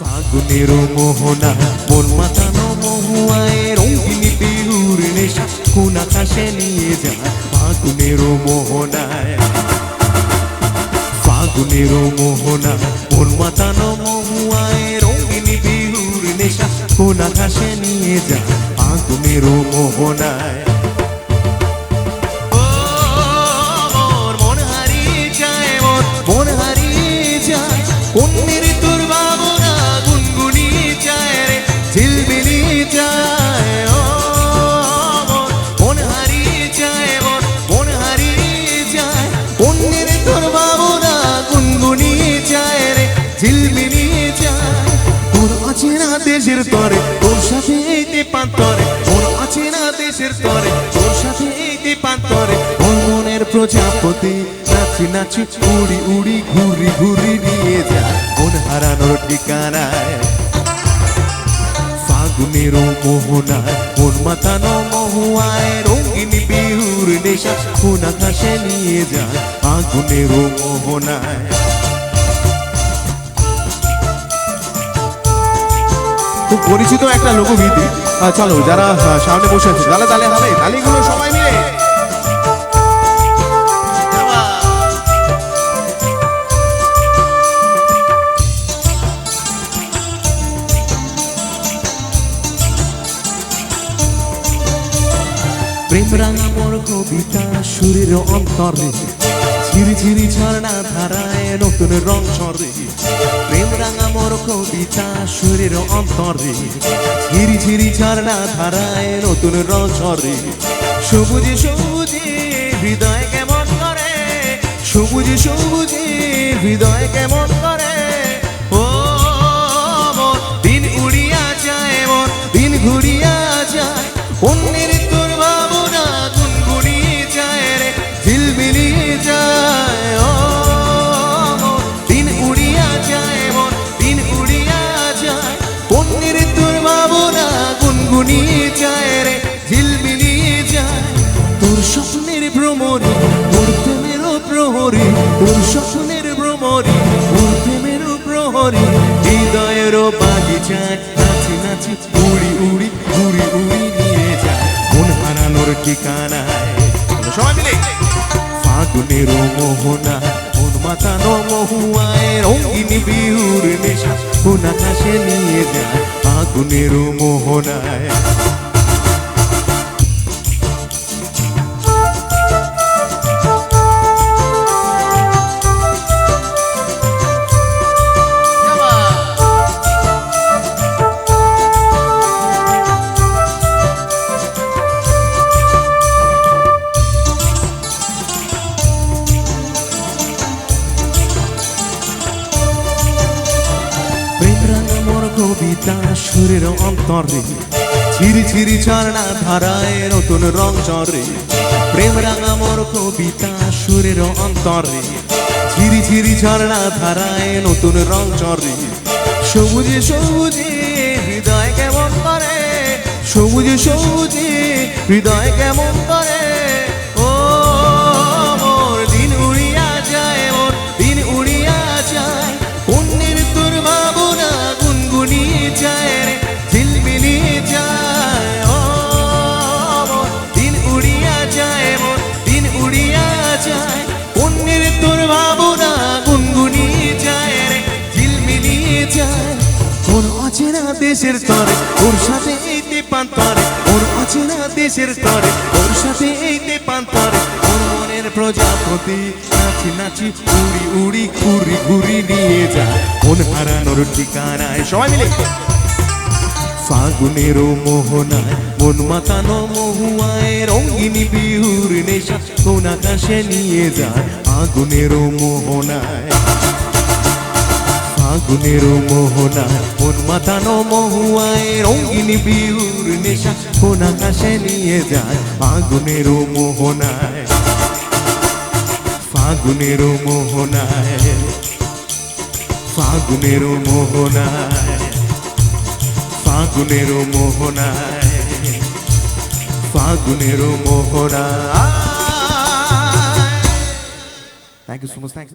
ফাগুনের মোহনা মন মাতানো মহুয়ায় রঙিন বিহুর নেশা কোন আকাশে নিয়ে যায় ফাগুনের মোহনায় ফাগুনের মোহনা মন মাতানো মহুয়ায় রঙিন বিহুর নেশা কোন আকাশে নিয়ে যায় ফাগুনের মোহনায় মন হারিয়ে যায় মন হারিয়ে যায় অন্যের তরে সাথে এইতে পান্তরে তোর অচেনা দেশের তরে। তোর সাথে এইতে পান্তরে তোর মনের প্রজাপতি। নাচি নাচি, উড়ি উড়ি, ঘুরি ঘুরি নিয়ে যায় মন হারানোর ঠিকানায়। ফাগুনের মোহনায় মন মাতানো মহুয়ায় রঙিন বিহুর নেশা কোন আকাশে নিয়ে যায় ফাগুনের মোহনায় খুব পরিচিত একটা লোকগীতি। চলো, যারা সামনে বসে আছে, তাহলে তাহলে হবে। তালিগুলো সবাই মিলে। প্রেম মোর কবিতা সুরের অন্তরে ঝিরি ঝিরি ঝর্ণা ধারায় নতুন রং ঝরে। প্রেম রাঙা মোর কবিতা সুরের অন্তরে। ঝিরি ঝিরি ঝর্ণা ধারায় নতুন রং সবুজ সবুজে সবুজে হৃদয় কেমন করে? সবুজে সবুজে হৃদয় কেমন গুনগুনিয়ে যায় রে ঝিলমিলিয়ে যায় তোর স্বপ্নের ভ্রমরে তোর প্রেমেরও প্রহরী, তোর স্বপ্নের ভ্রমরে তোর প্রেমেরও প্রহরী হৃদয়েরও বাগিচায় নাচি নাচি উড়ি উড়ি উড়ি উড়ি নিয়ে যায়। মন হারানোর ঠিকানায়। সবাই মিলে। ফাগুনের মোহনা, মন মাতানো মহুয়ায়, রঙিন বিহুর নেশা, কোন আকাশে নিয়ে যায়। ফাগুনের মোহনায়। কবিতা সুরের অন্তরে। ছিরি ছিরি ঝর্ণা ধারায় নতুন রং চরে প্রেম রাঙা মোর কবিতা সুরের অন্তরে। ঝিরি ঝিরি ঝর্ণা ধারায় নতুন রং চরে সবুজে সবুজে হৃদয় কেমন করে? সবুজে সবুজে হৃদয় কেমন করে? দেশের তরে ওর সাথে এইতে পান্তরে ওর অচেনা দেশের তরে ওর সাথে এইতে পান্তরে ওর মনের প্রজাপতি নাচি নাচি, উড়ি উড়ি ঘুরি ঘুরি নিয়ে যায়। মন হারানোর ঠিকানায় সবাই মিলে। ফাগুনের মোহনায়, মন মাতানো মহুয়ায় রঙিন বিহুর নেশা কোন আকাশে নিয়ে যায় আগুনের মোহনায়। ফাগুনের মোহনায় মন মাতানো মহুয়ায়, রঙিন বিহুর নেশা কোন আকাশে নিয়ে যায় আগুনের মোহনায়। ফাগুনের মোহনায় ফাগুনের মোহনায় ফাগুনের মোহনায় ফাগুনের মোহনায়। Thank you so much thank